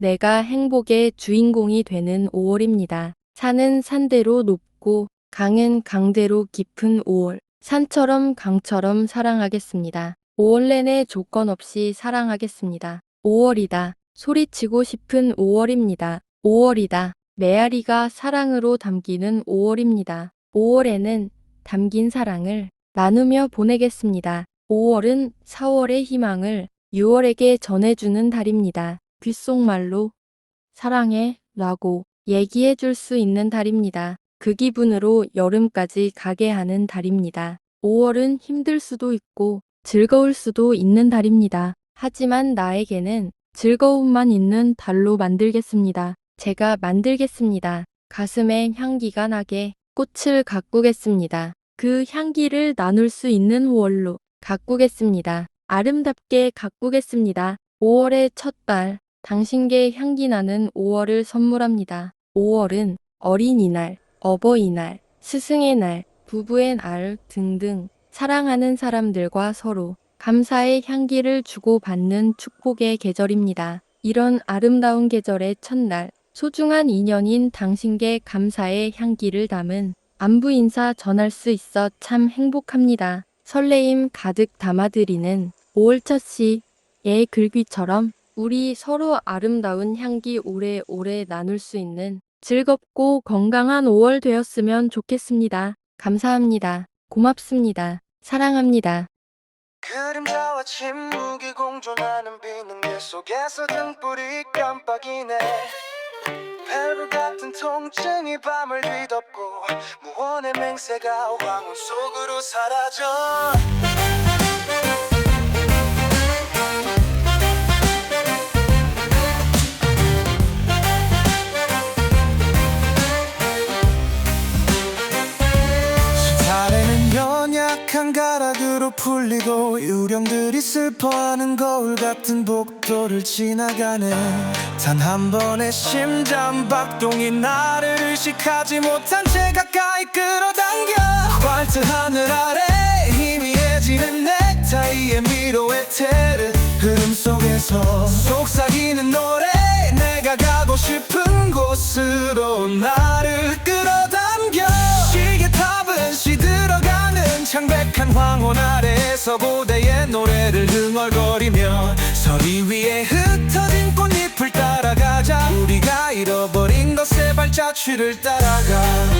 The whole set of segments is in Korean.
내가 행복의 주인공이 되는 5월입니다. 산은 산대로 높고 강은 강대로 깊은 5월. 산처럼 강처럼 사랑하겠습니다. 5월 내내 조건 없이 사랑하겠습니다. 5월이다. 소리치고 싶은 5월입니다. 5월이다. 메아리가 사랑으로 담기는 5월입니다. 5월에는 담긴 사랑을 나누며 보내겠습니다. 5월은 4월의 희망을 6월에게 전해주는 달입니다. 귓속말로 사랑해 라고 얘기해 줄 수 있는 달입니다. 그 기분으로 여름까지 가게 하는 달입니다. 5월은 힘들 수도 있고 즐거울 수도 있는 달입니다. 하지만 나에게는 즐거움만 있는 달로 만들겠습니다. 제가 만들겠습니다. 가슴에 향기가 나게 꽃을 가꾸겠습니다. 그 향기를 나눌 수 있는 5월로 가꾸겠습니다. 아름답게 가꾸겠습니다. 5월의 첫 달, 당신께 향기 나는 5월을 선물합니다. 5월은 어린이날, 어버이날, 스승의 날, 부부의 날 등등 사랑하는 사람들과 서로 감사의 향기를 주고받는 축복의 계절입니다. 이런 아름다운 계절의 첫날, 소중한 인연인 당신께 감사의 향기를 담은 안부 인사 전할 수 있어 참 행복합니다. 설레임 가득 담아드리는 5월 첫 시의 글귀처럼 우리 서로 아름다운 향기 오래오래 나눌 수 있는 즐겁고 건강한 5월 되었으면 좋겠습니다. 감사합니다. 고맙습니다. 사랑합니다. 그림자와 침묵이 공존하는 비는 길 속에서 등불이 깜빡이네 벨브 같은 통증이 밤을 뒤덮고 무언의 맹세가 황혼 속으로 사라져 연약한 가락으로 풀리고 유령들이 슬퍼하는 거울 같은 복도를 지나가네. 단 한 번의 심장 박동이 나를 의식하지 못한 채 가까이 끌어당겨. 화이트 하늘 아래 희미해지는 넥타이의 미로의 테르 흐름 속에서 속삭이는 노래. 내가 가고 싶은 곳으로 나 서 고대의 노래를 흥얼거리며 서리 위에 흩어진 꽃잎을 따라가자. 우리가 잃어버린 것의 발자취를 따라가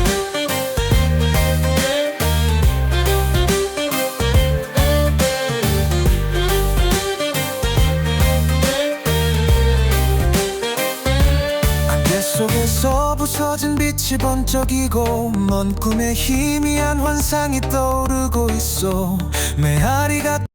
번쩍이고 먼 꿈에 희미한 환상이 떠오르고 있어. 메아리가